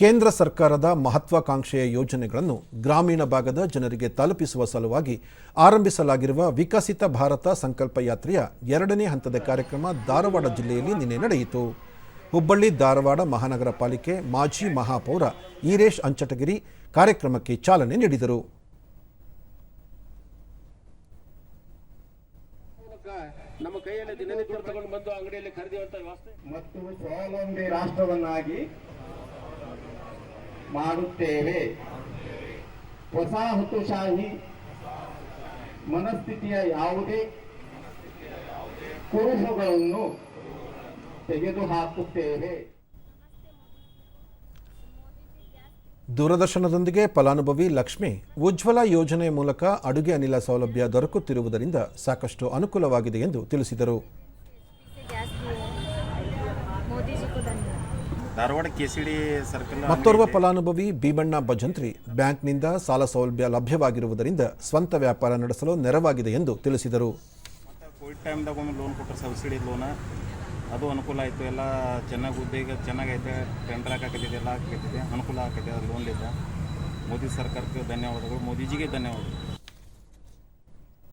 ಕೇಂದ್ರ ಸರ್ಕಾರದ ಮಹತ್ವಾಕಾಂಕ್ಷೆಯ ಯೋಜನೆಗಳನ್ನು ಗ್ರಾಮೀಣ ಭಾಗದ ಜನರಿಗೆ ತಲುಪಿಸುವ ಸಲುವಾಗಿ ಆರಂಭಿಸಲಾಗಿರುವ ವಿಕಸಿತ ಭಾರತ ಸಂಕಲ್ಪ ಯಾತ್ರೆಯ ಎರಡನೇ ಹಂತದ ಕಾರ್ಯಕ್ರಮ ಧಾರವಾಡ ಜಿಲ್ಲೆಯಲ್ಲಿ ನಿನ್ನೆ ನಡೆಯಿತು. ಹುಬ್ಬಳ್ಳಿ ಧಾರವಾಡ ಮಹಾನಗರ ಪಾಲಿಕೆ ಮಾಜಿ ಮಹಾಪೌರ ಈರೇಶ್ ಅಂಚಟಗಿರಿ ಕಾರ್ಯಕ್ರಮಕ್ಕೆ ಚಾಲನೆ ನೀಡಿದರು. ನಮ್ಮ ಕೈಯಲ್ಲಿ ದಿನನಿತ್ಯ ತಗೊಂಡು ಬಂದು ಅಂಗಡಿಯಲ್ಲಿ ಖರೀದಿಯುವಂತ ವ್ಯವಸ್ಥೆ. ಮತ್ತು ಸ್ವಾವಲಂಬಿ ರಾಷ್ಟ್ರವನ್ನಾಗಿ ಮಾಡುತ್ತೇವೆ. ವಸಾಹತುಶಾಹಿ ಮನಸ್ಥಿತಿಯ ಯಾವುದೇ ಕುರುಹುಗಳನ್ನು ತೆಗೆದುಹಾಕುತ್ತೇವೆ. ದೂರದರ್ಶನದೊಂದಿಗೆ ಫಲಾನುಭವಿ ಲಕ್ಷ್ಮಿ ಉಜ್ವಲ ಯೋಜನೆ ಮೂಲಕ ಅಡುಗೆ ಅನಿಲ ಸೌಲಭ್ಯ ದೊರಕುತ್ತಿರುವುದರಿಂದ ಸಾಕಷ್ಟು ಅನುಕೂಲವಾಗಿದೆ ಎಂದು ತಿಳಿಸಿದರು. Dharwad K C D circle ಮತ್ತೋರ್ವ ಫಲಾನುಭವಿ ಭೀಮಣ್ಣ ಭಜಂತ್ರಿ ಬ್ಯಾಂಕ್ನಿಂದ ಸಾಲ ಸೌಲಭ್ಯ ಲಭ್ಯವಾಗಿರುವುದರಿಂದ ಸ್ವಂತ ವ್ಯಾಪಾರ ನಡೆಸಲು ನೆರವಾಗಿದೆ ಎಂದು ತಿಳಿಸಿದರು. ಮತ್ತು ಕೋವಿಡ್ ಟೈಮ್ದಾಗ ಒಮ್ಮೆ ಲೋನ್ ಕೊಟ್ಟರು ಸಬ್ಸಿಡಿ ಲೋನ್ ಅದು ಅನುಕೂಲ ಆಯಿತು. ಎಲ್ಲ ಚೆನ್ನಾಗಿ ಉದ್ಯೋಗ ಚೆನ್ನಾಗೈತೆ ಟೆಂಡರ್ ಹಾಕಿದೆ ಎಲ್ಲ ಹಾಕಿದೆ ಅನುಕೂಲ ಆಕೈತೆ ಅದು ಲೋನ್ಲಿದ್ದ ಮೋದಿ ಸರ್ಕಾರಕ್ಕೆ ಧನ್ಯವಾದಗಳು. ಮೋದಿಜಿಗೆ ಧನ್ಯವಾದಗಳು.